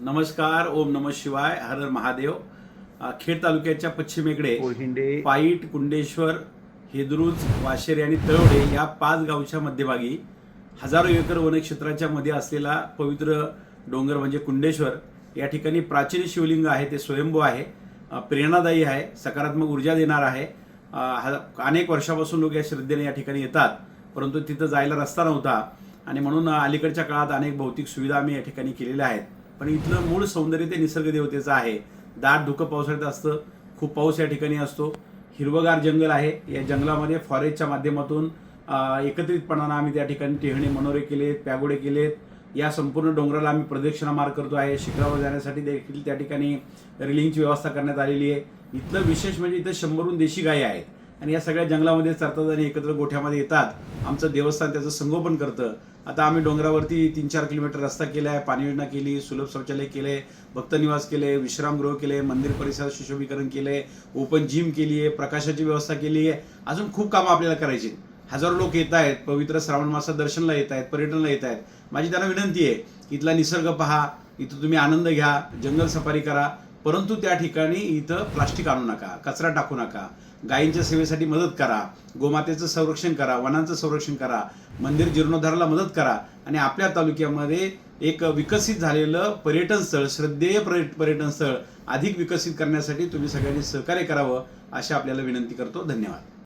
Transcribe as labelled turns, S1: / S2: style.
S1: नमस्कार ओम नम शिवाय हर हर महादेव. खेड तालुक्याच्या पश्चिमेकडे
S2: कोहिंडे
S1: पाईट कुंडेश्वर हेदरूज वाशेरी आणि तळवडे या पाच गावच्या मध्यभागी हजारो एकर वनक्षेत्राच्या मध्ये असलेला पवित्र डोंगर म्हणजे कुंडेश्वर. या ठिकाणी प्राचीन शिवलिंग आहे ते स्वयंभू आहे प्रेरणादायी आहे सकारात्मक ऊर्जा देणार आहे. हा- अनेक वर्षापासून लोक या श्रद्धेने या ठिकाणी येतात परंतु तिथं जायला रस्ता नव्हता. आणि म्हणून अलीकडच्या काळात अनेक भौतिक सुविधा आम्ही या ठिकाणी केलेल्या आहेत. पण इथलं मूळ सौंदर्य ते निसर्ग देवतेचं आहे. दाट धुकं पावसाळ्यात असतं. खूप पाऊस या ठिकाणी असतो. हिरवगार जंगल आहे. या जंगलामध्ये फॉरेस्टच्या माध्यमातून एकत्रितपणानं आम्ही त्या ठिकाणी टेहणे मनोरे केलेत पॅगोडे केलेत. या संपूर्ण डोंगराला आम्ही प्रदक्षिणा मार्ग करतो आहे. शिखरावर जाण्यासाठी देखील त्या ठिकाणी रेलिंगची व्यवस्था करण्यात आलेली आहे. इथलं विशेष म्हणजे इथं शंभरहून देशी गायी आहेत. आणि या सगळ्या जंगलामध्ये चरतात आणि एकत्र गोठ्यामध्ये येतात. आमचं देवस्थान त्याचं संगोपन करतं. आता आम्ही डोंगरावरती तीन चार किलोमीटर रस्ता केला आहे पाणी योजना केली सुलभ शौचालय केले भक्तनिवास केले विश्रामगृह केले मंदिर परिसरात सुशोभीकरण केले ओपन जिम केली आहे प्रकाशाची व्यवस्था केली आहे अजून खूप कामं आपल्याला करायची आहेत. हजारो लोक येत आहेत पवित्र श्रावण मासात दर्शनला येत आहेत पर्यटनला येत आहेत माझी त्यांना विनंती आहे इथला निसर्ग पहा इथं तुम्ही आनंद घ्या जंगल सफारी करा परंतु त्या ठिकाणी इथं प्लास्टिक आणू नका कचरा टाकू नका. गायींच्या सेवेसाठी मदत करा गोमातेचं संरक्षण करा वनांचं संरक्षण करा मंदिर जीर्णोद्धाराला मदत करा. आणि आपल्या तालुक्यामध्ये एक विकसित झालेलं पर्यटन स्थळ श्रद्धेय पर्यटन स्थळ अधिक विकसित करण्यासाठी तुम्ही सगळ्यांनी सहकार्य करावं अशी आपल्याला विनंती करतो. धन्यवाद.